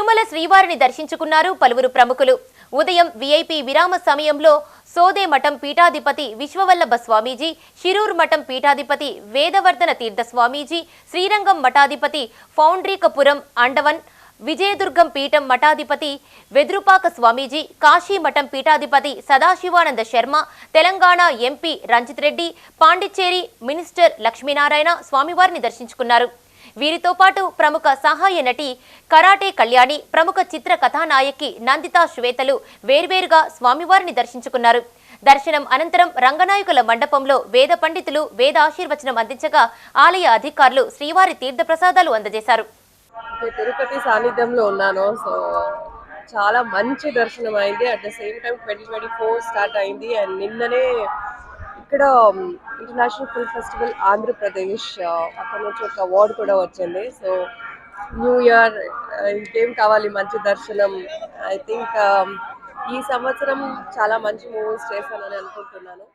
తిరుమల శ్రీవారిని దర్శించుకున్నారు పలువురు ప్రముఖులు. ఉదయం విఐపి విరామ సమయంలో సోదే మఠం పీఠాధిపతి విశ్వవల్లభ స్వామీజీ షిరూర్ మఠం పీఠాధిపతి వేదవర్ధన తీర్థ స్వామీజీ శ్రీరంగం మఠాధిపతి ఫౌండ్రీకపురం అండవన్ విజయదుర్గం పీఠం మఠాధిపతి వెదురుపాక స్వామీజీ కాశీ మఠం పీఠాధిపతి సదాశివానంద శర్మ తెలంగాణ ఎంపీ రంజిత్ రెడ్డి పాండిచ్చేరి మినిస్టర్ లక్ష్మీనారాయణ స్వామివారిని దర్శించుకున్నారు. వీరితో పాటు ప్రముఖ సహాయ నటి కరాటే కళ్యాణి ప్రముఖ చిత్ర కథానాయకి నందితా శ్వేతలు వేర్వేరుగా స్వామివారిని దర్శించుకున్నారు. దర్శనం అనంతరం రంగనాయకుల మండపంలో వేద పండితులు వేద ఆశీర్వచనం అందించగా ఆలయ అధికారులు శ్రీవారి తీర్థప్రసాదాలు అందజేశారు. తిరుపతి సాన్నిధ్యంలో ఉన్నాను. సో చాలా మంచి దర్శనం అయింది. At the same time twenty twenty four start అయింది. అండ్ నిన్ననే ఇక్కడ ఇంటర్నేషనల్ ఫిల్మ్ ఫెస్టివల్ ఆంధ్రప్రదేశ్ అక్కడ నుంచి ఒక అవార్డు కూడా వచ్చింది. సో న్యూ ఇయర్ ఇంకేం కావాలి? మంచి దర్శనం ఐ థింక్ um, ఈ సంవత్సరం చాలా మంచి మూవీస్ చేశానని అనుకుంటున్నాను.